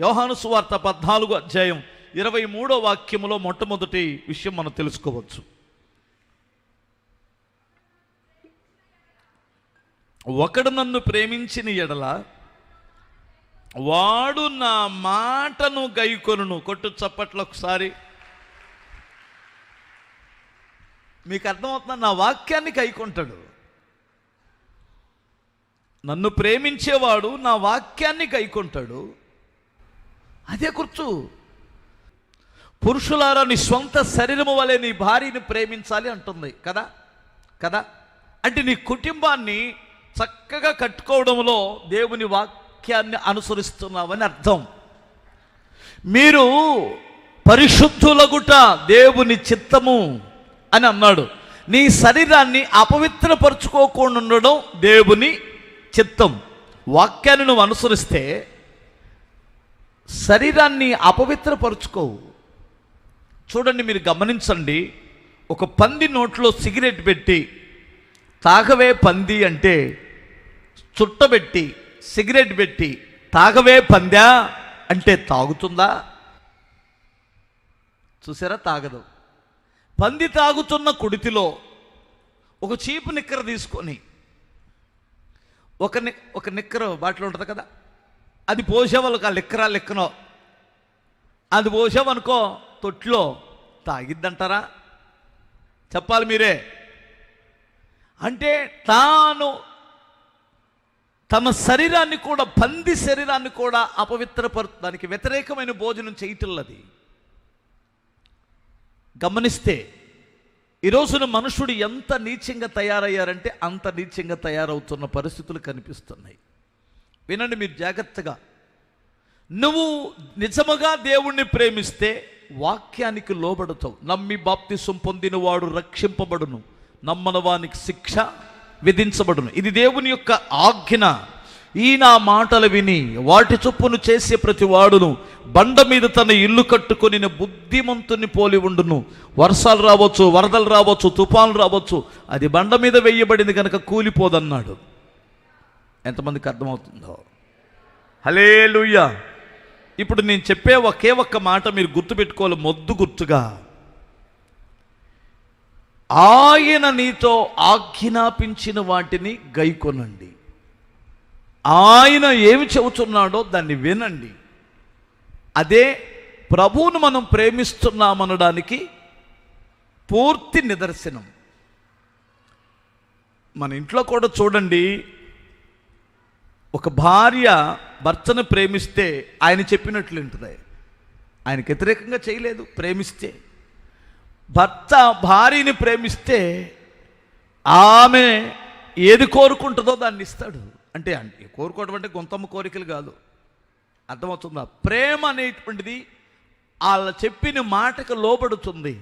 యోహాను సువార్త పద్నాలుగు అధ్యాయం ఇరవై మూడో వాక్యములో మొట్టమొదటి విషయం మనం తెలుసుకోవచ్చు. ఒకడు నన్ను ప్రేమించిన ఎడల వాడు నా మాటను గైకొను కొట్టు చప్పట్లు ఒకసారి. మీకు అర్థమవుతున్నా నా వాక్యాన్ని గైకొంటాడు. నన్ను ప్రేమించేవాడు నా వాక్యాన్ని గైకొంటాడు. అదే కూర్చు పురుషులారా నీ సొంత శరీరము వలె నీ భార్యని ప్రేమించాలి అంటుంది. కదా? కదా? అంటే నీ కుటుంబాన్ని చక్కగా కట్టుకోవడంలో దేవుని వాక్యాన్ని అనుసరిస్తున్నావని అర్థం. మీరు పరిశుద్ధులగుట దేవుని చిత్తము అని అన్నాడు. నీ శరీరాన్ని అపవిత్రపరుచుకోకుండా ఉండడం దేవుని చిత్తం. వాక్యాన్ని నువ్వు అనుసరిస్తే శరీరాన్ని అపవిత్రపరుచుకోవు చూడండి మీరు గమనించండి ఒక పంది నోట్లో సిగరెట్ పెట్టి తాగవే పంది అంటే చుట్టబెట్టి సిగరెట్ పెట్టి తాగవే పందా అంటే తాగుతుందా? చూసారా? తాగదు. పంది తాగుతున్న కుడితిలో ఒక చీపు నిక్కర తీసుకొని ఒక ని ఒక నిక్కర బాటిల్ ఉంటుంది కదా? అది పోసేవాళ్ళకి ఆ లిక్కరా లిక్కనో. అది పోసావనుకో తొట్లో తాగిద్దంటారా? చెప్పాలి మీరే. అంటే తాను తమ శరీరాన్ని కూడా పంది శరీరాన్ని కూడా అపవిత్రపరు దానికి వ్యతిరేకమైన భోజనం చేయటల్లది. గమనిస్తే ఈ రోజున మనుషుడు ఎంత నీచంగా తయారయ్యారంటే అంత నీచంగా తయారవుతున్న పరిస్థితులు కనిపిస్తున్నాయి. వినండి మీరు జాగ్రత్తగా. నువ్వు నిజముగా దేవుణ్ణి ప్రేమిస్తే వాక్యానికి లోబడతావు. నమ్మి బాప్తిసం పొందినవాడు రక్షింపబడును. నమ్మనవానికి శిక్ష విధించబడును. ఇది దేవుని యొక్క ఆజ్ఞ. ఈ నా మాటలు విని వాటి చొప్పును చేసే ప్రతి వాడును బండ మీద తన ఇల్లు కట్టుకొని బుద్ధిమంతుని పోలి ఉండును. వర్షాలు రావచ్చు వరదలు రావచ్చు తుఫాన్లు రావచ్చు. అది బండ మీద వెయ్యబడింది కనుక కూలిపోదన్నాడు. ఎంతమందికి అర్థమవుతుందో? హలే ఇప్పుడు నేను చెప్పే ఒకే ఒక్క మాట మీరు గుర్తుపెట్టుకోవాలి మొద్దు గుర్తుగా. ఆయన నీతో ఆజ్ఞాపించిన వాటిని గైకొనండి. ఆయన ఏమి చెబుతున్నాడో దాన్ని వినండి. అదే ప్రభువును మనం ప్రేమిస్తున్నామనడానికి పూర్తి నిదర్శనం. మన ఇంట్లో కూడా చూడండి ఒక భార్య భర్తను ప్రేమిస్తే ఆయన చెప్పినట్లు ఉంటుంది. ఆయనకు వ్యతిరేకంగా చేయలేదు ప్రేమిస్తే. భర్త భార్యని ప్రేమిస్తే ఆమె ఏది కోరుకుంటుందో దాన్ని ఇస్తాడు. అంటే కోరుకోవడం అంటే గొంతమ్మ కోరికలు కాదు. అర్థమవుతుందా? ప్రేమ అనేటువంటిది వాళ్ళ చెప్పిన మాటకు లోబడుతుంది.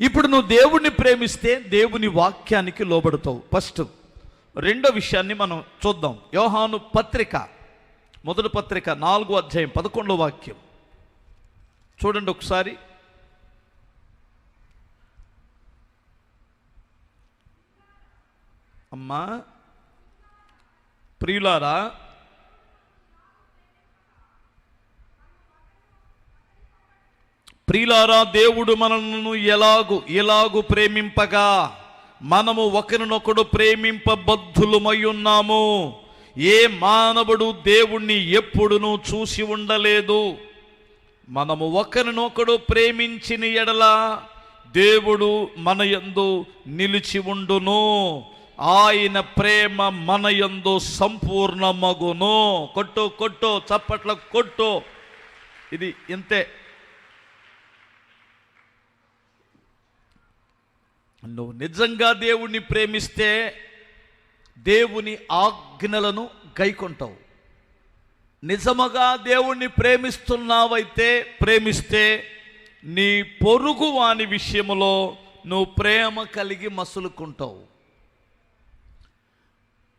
ఇప్పుడు నువ్వు దేవుణ్ణి ప్రేమిస్తే దేవుని వాక్యానికి లోబడతావు. ఫస్ట్ రెండో విషయాన్ని మనం చూద్దాం. యోహాను పత్రిక మొదటి పత్రిక నాలుగో అధ్యాయం పదకొండో వాక్యం. చూడండి ఒకసారి. అమ్మా ప్రియులారా ప్రియులారా దేవుడు మనలను ఎలాగు ఎలాగు ప్రేమింపగా? మనము ఒకరినొకడు ప్రేమింపబద్ధులమై ఉన్నాము ఏ మానవుడు దేవుణ్ణి ఎప్పుడునూ చూసి ఉండలేదు. మనము ఒకరినొకడు ప్రేమించిన ఎడల దేవుడు మన యందు నిలిచి ఉండును. ఆయన ప్రేమ మన యందు సంపూర్ణమగును. కొట్టు కొట్టు చప్పట్ల కొట్టు. ఇది ఇంతే. నువ్వు నిజంగా దేవుణ్ణి ప్రేమిస్తే దేవుని ఆజ్ఞలను గైకొంటావు. నిజముగా దేవుణ్ణి ప్రేమిస్తున్నావైతే ప్రేమిస్తే నీ పొరుగు వాని విషయంలో నువ్వు ప్రేమ కలిగి మసులుకుంటావు.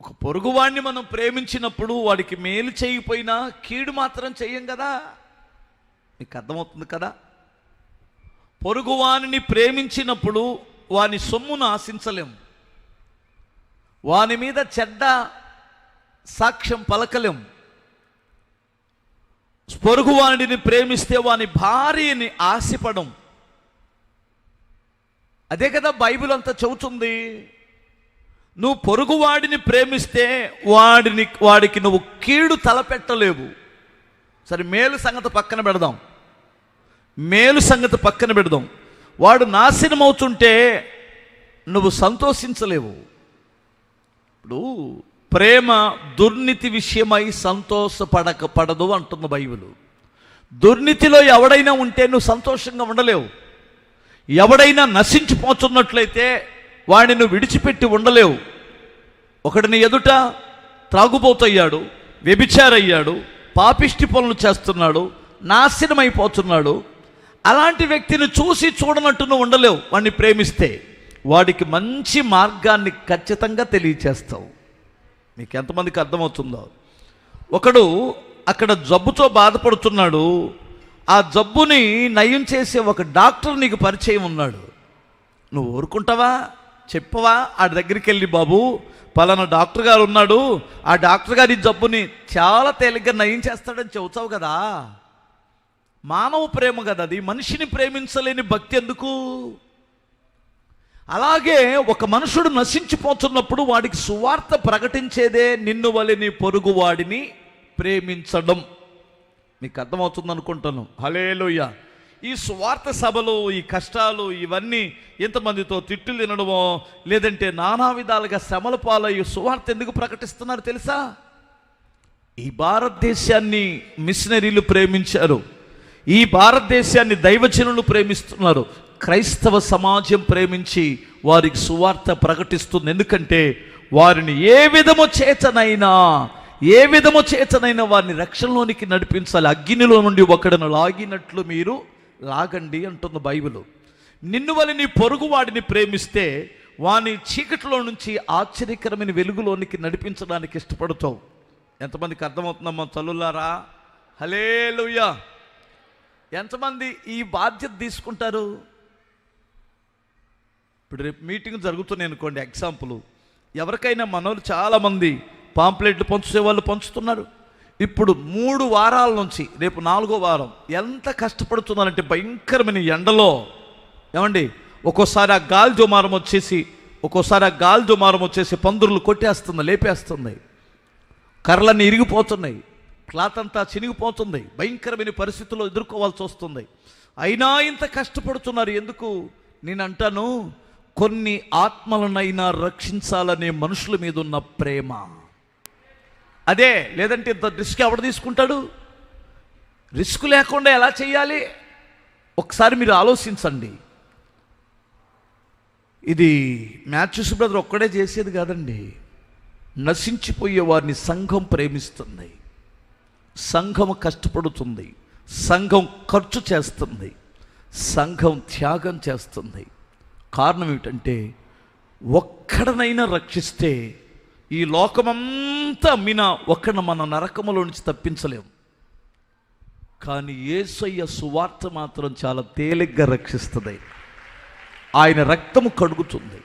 ఒక పొరుగువాణ్ణి మనం ప్రేమించినప్పుడు వాడికి మేలు చేయకపోయినా కీడు మాత్రం చెయ్యం కదా? మీకు అర్థమవుతుంది కదా? పొరుగువానిని ప్రేమించినప్పుడు వాని సొమ్మును ఆశించలేం. వాని మీద చెడ్డ సాక్ష్యం పలకలేం. పొరుగువాడిని ప్రేమిస్తే వాని భార్యని ఆశపడం. అదే కదా బైబిల్ అంతా చెబుతుంది. నువ్వు పొరుగువాడిని ప్రేమిస్తే వాడిని వాడికి నువ్వు కీడు తలపెట్టలేవు. సరే మేలు సంగతి పక్కన పెడదాం. మేలు సంగతి పక్కన పెడదాం. వాడు నాశనం అవుతుంటే నువ్వు సంతోషించలేవు. ఇప్పుడు ప్రేమ దుర్నీతి విషయమై సంతోషపడక పడదు అంటుంది బైబిల్. దుర్నీతిలో ఎవడైనా ఉంటే నువ్వు సంతోషంగా ఉండలేవు. ఎవడైనా నశించిపోతున్నట్లయితే వాడిని నువ్వు విడిచిపెట్టి ఉండలేవు. ఒకడిని ఎదుట త్రాగుబోతయ్యాడు వ్యభిచారయ్యాడు పాపిష్టి పనులు చేస్తున్నాడు నాశనమైపోతున్నాడు అలాంటి వ్యక్తిని చూసి చూడనట్టు నువ్వు ఉండలేవు. వాడిని ప్రేమిస్తే వాడికి మంచి మార్గాన్ని ఖచ్చితంగా తెలియచేస్తావు. మీకు ఎంతమందికి అర్థమవుతుందో? ఒకడు అక్కడ జబ్బుతో బాధపడుతున్నాడు. ఆ జబ్బుని నయం చేసే ఒక డాక్టర్ నీకు పరిచయం ఉన్నాడు. నువ్వు ఊరుకుంటావా? చెప్పవా? ఆ దగ్గరికి వెళ్ళి బాబు పలానా డాక్టర్ గారు ఉన్నాడు. ఆ డాక్టర్ గారి జబ్బుని చాలా తేలిగ్గా నయం చేస్తాడని చెబుతావు కదా? మానవ ప్రేమ కదా అది. మనిషిని ప్రేమించలేని భక్తి ఎందుకు? అలాగే ఒక మనుషుడు నశించిపోతున్నప్పుడు వాడికి సువార్త ప్రకటించేదే నిన్ను వలె నీ పొరుగు వాడిని ప్రేమించడం. మీకు అర్థమవుతుంది అనుకుంటాను. హలేలుయ్య ఈ సువార్త సభలు ఈ కష్టాలు ఇవన్నీ ఎంతమందితో తిట్టులు తినడమో లేదంటే నానా విధాలుగా శ్రమల పాలయ్యి సువార్త ఎందుకు ప్రకటిస్తున్నారు తెలుసా? ఈ భారతదేశాన్ని మిషనరీలు ప్రేమించారు. ఈ భారతదేశాన్ని దైవజనులు ప్రేమిస్తున్నారు. క్రైస్తవ సమాజం ప్రేమించి వారికి సువార్త ప్రకటిస్తుంది. ఎందుకంటే వారిని ఏ విధము చేతనైనా ఏ విధము చేతనైనా వారిని రక్షణలోనికి నడిపించాలి. అగ్నిలో నుండి ఒకడను లాగినట్లు మీరు లాగండి అంటుంది బైబిల్. నిన్ను వల్ల నీ పొరుగు వాడిని ప్రేమిస్తే వాని చీకటిలో నుంచి ఆశ్చర్యకరమైన వెలుగులోనికి నడిపించడానికి ఇష్టపడతావు. ఎంతమందికి అర్థమవుతుందమ్మా తల్లులారా? హలేలుయ్యా ఎంతమంది ఈ బాధ్యత తీసుకుంటారు? ఇప్పుడు రేపు మీటింగ్ జరుగుతుంది అనుకోండి ఎగ్జాంపుల్. ఎవరికైనా మనోళ్ళు చాలామంది పాంప్లెట్లు పంచుతే వాళ్ళు పంచుతున్నారు. ఇప్పుడు మూడు వారాల నుంచి రేపు నాలుగో వారం ఎంత కష్టపడుతున్నారంటే భయంకరమైన ఎండలో ఏమండి ఒక్కోసారి ఆ గాలి దుమారం వచ్చేసి ఒక్కోసారి ఆ గాలి దుమారం వచ్చేసి పందుర్లు కొట్టేస్తుంది లేపేస్తుంది కర్రలన్నీ ఇరిగిపోతున్నాయి. క్లాత్ అంతా చినిగిపోతుంది. భయంకరమైన పరిస్థితుల్లో ఎదుర్కోవాల్సి వస్తుంది. అయినా ఇంత కష్టపడుతున్నారు. ఎందుకు? నేను అంటాను కొన్ని ఆత్మలనైనా రక్షించాలనే మనుషుల మీద ఉన్న ప్రేమ. అదే లేదంటే ఇంత రిస్క్ ఎవడు తీసుకుంటాడు? రిస్క్ లేకుండా ఎలా చేయాలి? ఒకసారి మీరు ఆలోచించండి. ఇది మ్యాథ్యూస్ బ్రదర్ ఒక్కడే చేసేది కాదండి. నశించిపోయే వారిని సంఘం ప్రేమిస్తుంది. సంఘం కష్టపడుతుంది సంఘం ఖర్చు చేస్తుంది సంఘం త్యాగం చేస్తుంది. కారణం ఏమిటంటే ఒక్కడనైనా రక్షిస్తే ఈ లోకమంతా మిన ఒక్కడిని మన నరకములో నుంచి తప్పించలేము కానీ ఏసయ్య సువార్త మాత్రం చాలా తేలిగ్గా రక్షిస్తుంది. ఆయన రక్తము కడుగుతుంది.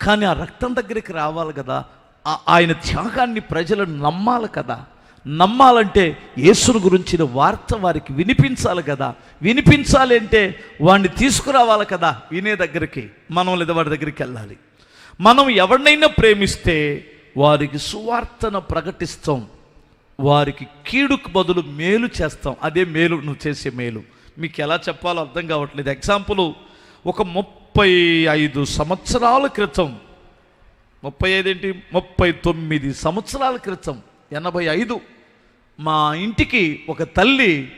కానీ ఆ రక్తం దగ్గరికి రావాలి కదా ఆ- ఆయన త్యాగాన్ని ప్రజలు నమ్మాలి కదా నమ్మాలంటే యేసును గురించిన వార్త వారికి వినిపించాలి కదా. వినిపించాలి అంటే వాడిని తీసుకురావాలి కదా. వినే దగ్గరికి మనం లేదా వాడి దగ్గరికి వెళ్ళాలి. మనం ఎవరినైనా ప్రేమిస్తే వారికి సువార్తను ప్రకటిస్తాం. వారికి కీడుకు బదులు మేలు చేస్తాం. అదే మేలు నువ్వు చేసే మేలు. మీకు ఎలా చెప్పాలో అర్థం కావట్లేదు. ఎగ్జాంపుల్ ఒక ముప్పై ఐదు సంవత్సరాల క్రితం ముప్పై ఐదు ఏంటి ముప్పై తొమ్మిది సంవత్సరాల క్రితం ఎనభై ఐదు మా ఇంటికి ఒక తల్లి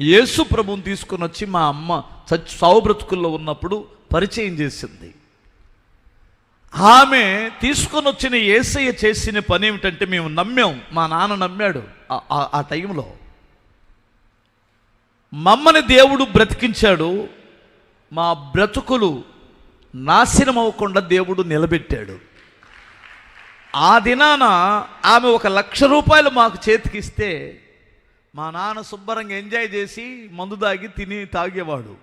యేసు ప్రభుని తీసుకొని వచ్చి మా అమ్మ చచ్చి సావు బ్రతుకుల్లో ఉన్నప్పుడు పరిచయం చేసింది. ఆమె తీసుకొని వచ్చిన ఏసయ్య చేసిన పని ఏమిటంటే మేము నమ్మాం. మా నాన్న నమ్మాడు ఆ- ఆ- టైంలో. మమ్మని దేవుడు బ్రతికించాడు. మా బ్రతుకులు నాశనం అవ్వకుండా దేవుడు నిలబెట్టాడు. ఆ దినాన ఆమె ఒక లక్ష రూపాయలు మాకు చేతికిస్తే మా నాన్న శుభ్రంగా ఎంజాయ్ చేసి మందు తాగి తిని తాగేవాడు.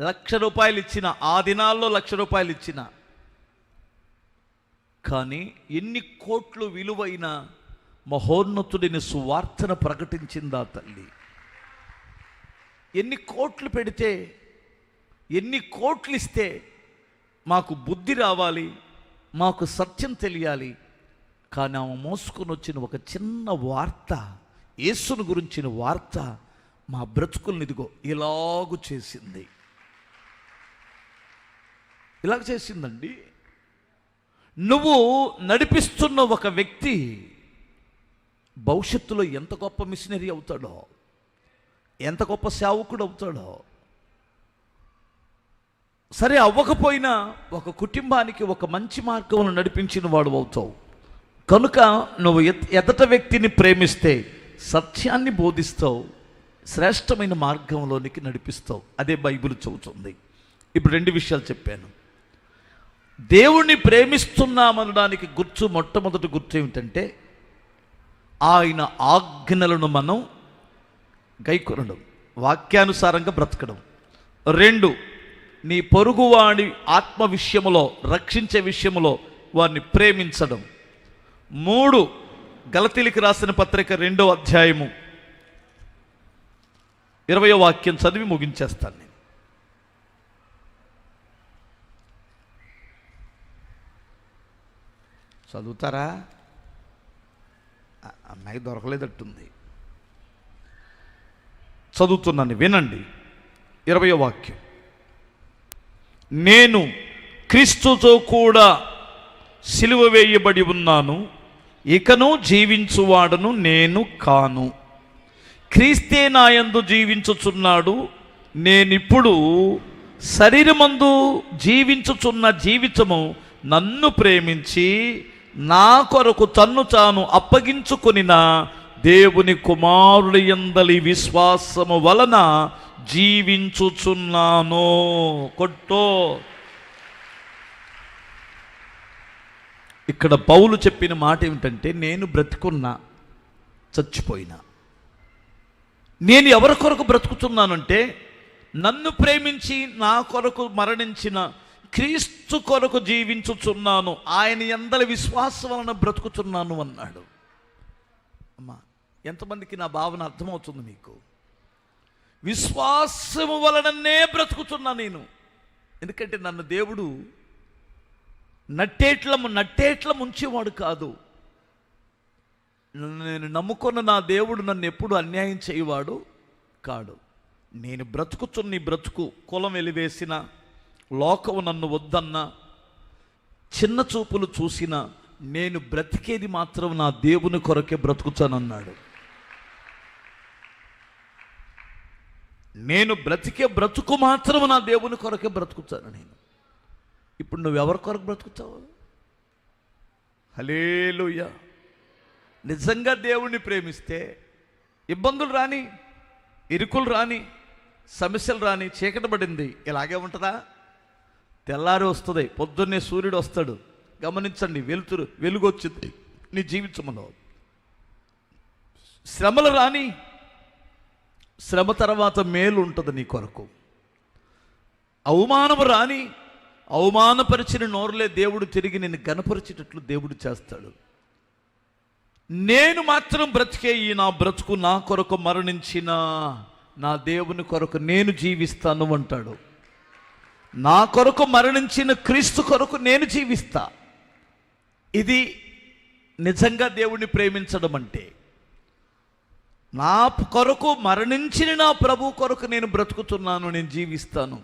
లక్ష రూపాయలు ఇచ్చిన ఆ దినాల్లో లక్ష రూపాయలు ఇచ్చిన. కానీ ఎన్ని కోట్లు విలువైన మహోన్నతుడిని సువార్తను ప్రకటించిందా తల్లి. ఎన్ని కోట్లు పెడితే ఎన్ని కోట్లు ఇస్తే మాకు బుద్ధి రావాలి. మాకు సత్యం తెలియాలి. కానీ ఆమె మోసుకొని వచ్చిన ఒక చిన్న వార్త యేసును గురించిన వార్త మా బ్రతుకుల్ని ఇదిగో ఇలాగు చేసింది. ఇలాగ చేసిందండి. నువ్వు నడిపిస్తున్న ఒక వ్యక్తి భవిష్యత్తులో ఎంత గొప్ప మిషనరీ అవుతాడో ఎంత గొప్ప సేవకుడు అవుతాడో సరే అవ్వకపోయినా ఒక కుటుంబానికి ఒక మంచి మార్గంలో నడిపించిన వాడు అవుతావు. కనుక నువ్వు ఎత్- ఎదట వ్యక్తిని ప్రేమిస్తే సత్యాన్ని బోధిస్తావు శ్రేష్టమైన మార్గంలోనికి నడిపిస్తావు. అదే బైబిల్ చెబుతుంది. ఇప్పుడు రెండు విషయాలు చెప్పాను. దేవుణ్ణి ప్రేమిస్తున్నామనడానికి గుర్తు మొట్టమొదటి గుర్తు ఏమిటంటే ఆయన ఆజ్ఞలను మనం గైకొనడం వాక్యానుసారంగా బ్రతకడం. రెండు నీ పొరుగువాడి ఆత్మ విషయములో రక్షించే విషయములో వారిని ప్రేమించడం. మూడు గలతీలికి రాసిన పత్రిక రెండో అధ్యాయము. ఇరవయో వాక్యం చదివి ముగించేస్తాను నేను. చదువుతారా? ఆ- అమ్మాయి దొరకలేదట్టుంది. చదువుతున్నాను వినండి. ఇరవయో వాక్యం. నేను క్రీస్తుతో కూడా సిలువ వేయబడి ఉన్నాను. ఇకను జీవించువాడను నేను కాను. క్రీస్తే నాయందు జీవించుచున్నాడు. నేనిప్పుడు శరీరమందు జీవించుచున్న జీవితము నన్ను ప్రేమించి నా కొరకు తన్ను తాను అప్పగించుకునిన దేవుని కుమారుడి ఎందలి విశ్వాసము వలన జీవించుచున్నాను. కొట్టో. ఇక్కడ పౌలు చెప్పిన మాట ఏమిటంటే నేను బ్రతికున్నా చచ్చిపోయినా. నేను ఎవరి కొరకు బ్రతుకుతున్నానంటే నన్ను ప్రేమించి నా కొరకు మరణించిన క్రీస్తు కొరకు జీవించుచున్నాను. ఆయన ఎందల విశ్వాసం వలన బ్రతుకుతున్నాను అన్నాడు. అమ్మా ఎంతమందికి నా భావన అర్థమవుతుంది మీకు? విశ్వాసము వలననే బ్రతుకుతున్నా నేను. ఎందుకంటే నన్ను దేవుడు నట్టేట్ల నట్టేట్ల ముంచేవాడు కాదు. నేను నమ్ముకున్న నా దేవుడు నన్ను ఎప్పుడు అన్యాయం చేయవాడు కాడు. నేను బ్రతుకుతున్న బ్రతుకు కులం వెలివేసిన లోకము నన్ను వద్దన్న చిన్న చూపులు చూసిన నేను బ్రతికేది మాత్రం నా దేవుని కొరకే బ్రతుకుతానన్నాడు. నేను బ్రతికే బ్రతుకు మాత్రం నా దేవుని కొరకే బ్రతుకుతాను నేను. ఇప్పుడు నువ్వు ఎవరి కొరకు బ్రతుకుతావు? హలేలుయ్య నిజంగా దేవుణ్ణి ప్రేమిస్తే ఇబ్బందులు రాని ఇరుకులు రాని సమస్యలు రాని చీకటి పడింది ఇలాగే ఉంటుందా? తెల్లారి వస్తుంది పొద్దున్నే సూర్యుడు వస్తాడు. గమనించండి వెలుతురు వెలుగు వచ్చింది నీ జీవితంలో. శ్రమలు రాని శ్రమ తర్వాత మేలు ఉంటుంది నీ కొరకు. అవమానము రాని అవమానపరిచిన నోరులే దేవుడు తిరిగి నేను గనపరిచేటట్లు దేవుడు చేస్తాడు. నేను మాత్రం బ్రతికే ఈ నా బ్రతుకు నా కొరకు మరణించిన నా దేవుని కొరకు నేను జీవిస్తాను అంటాడు. నా కొరకు మరణించిన క్రీస్తు కొరకు నేను జీవిస్తా. ఇది నిజంగా దేవుణ్ణి ప్రేమించడం అంటే. నా కొరకు మరణించిన నా ప్రభు కొరకు నేను బ్రతుకుతున్నాను నేను జీవిస్తాను.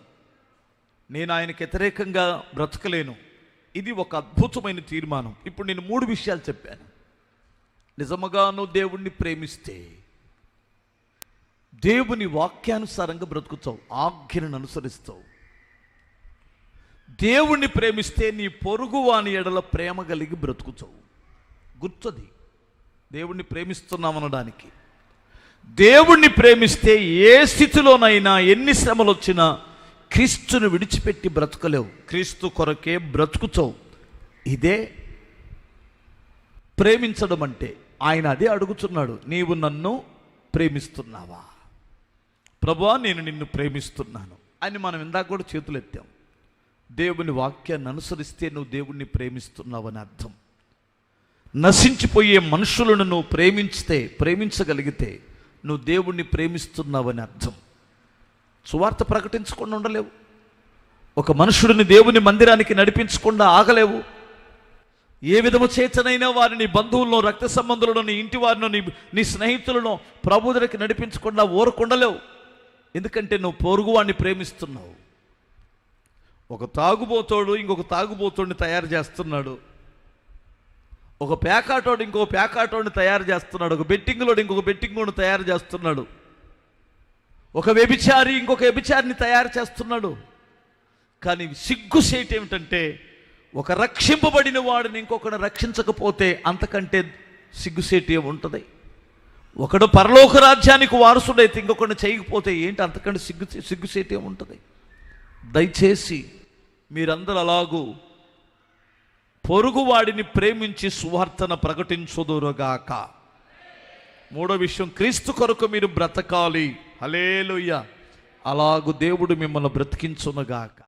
నేను ఆయనకు వ్యతిరేకంగా బ్రతకలేను. ఇది ఒక అద్భుతమైన తీర్మానం. ఇప్పుడు నేను మూడు విషయాలు చెప్పాను. నిజముగాను దేవుణ్ణి ప్రేమిస్తే దేవుని వాక్యానుసారంగా బ్రతుకుతావు ఆజ్ఞను అనుసరిస్తావు. దేవుణ్ణి ప్రేమిస్తే నీ పొరుగు వాని ఎడల ప్రేమ కలిగి బ్రతుకుతావు. గుర్తుంది దేవుణ్ణి ప్రేమిస్తున్నామనడానికి దేవుణ్ణి ప్రేమిస్తే ఏ స్థితిలోనైనా ఎన్ని శ్రమలు వచ్చినా క్రీస్తుని విడిచిపెట్టి బ్రతకలేవు. క్రీస్తు కొరకే బ్రతుకుతావు. ఇదే ప్రేమించడం అంటే ఆయన అదే అడుగుతున్నాడు నీవు నన్ను ప్రేమిస్తున్నావా? ప్రభా నేను నిన్ను ప్రేమిస్తున్నాను అని మనం ఇందాక కూడా చేతులు ఎత్తాం దేవుని వాక్యాన్ని అనుసరిస్తే నువ్వు దేవుణ్ణి ప్రేమిస్తున్నావని అర్థం. నశించిపోయే మనుషులను నువ్వు ప్రేమించితే ప్రేమించగలిగితే నువ్వు దేవుణ్ణి ప్రేమిస్తున్నావని అర్థం. సువార్త ప్రకటించకుండా ఉండలేవు. ఒక మనుషుడిని దేవుని మందిరానికి నడిపించకుండా ఆగలేవు. ఏ విధము చేతనైనా వారిని బంధువులను రక్త సంబంధులను నీ ఇంటి వారిని నీ నీ స్నేహితులను ప్రభు నడిపించకుండా ఊరకుండలేవు. ఎందుకంటే నువ్వు పొరుగువాడిని ప్రేమిస్తున్నావు. ఒక తాగుబోతోడు ఇంకొక తాగుబోతోడిని తయారు చేస్తున్నాడు. ఒక పేకాటోడు ఇంకొక పేకాటోడిని తయారు చేస్తున్నాడు. ఒక బెట్టింగ్లోడు ఇంకొక బెట్టింగ్లోని తయారు చేస్తున్నాడు. ఒక వ్యభిచారి ఇంకొక వ్యభిచారిని తయారు చేస్తున్నాడు. కానీ సిగ్గుసేటి ఏమిటంటే ఒక రక్షింపబడిన వాడిని ఇంకొకడు రక్షించకపోతే అంతకంటే సిగ్గుసేటి ఉంటుంది? ఒకడు పరలోక రాజ్యానికి వారసుడైతే ఇంకొకడిని చేయకపోతే ఏంటి అంతకంటే సిగ్గు సిగ్గుసేటి ఉంటుంది? దయచేసి మీరందరూ అలాగూ పొరుగువాడిని ప్రేమించి సువార్తన ప్రకటించుదురుగాక. మూడో విషయం క్రీస్తు కొరకు మీరు బ్రతకాలి. హలేలుయ్య అలాగు దేవుడు మిమ్మల్ని బ్రతికించునుగాక.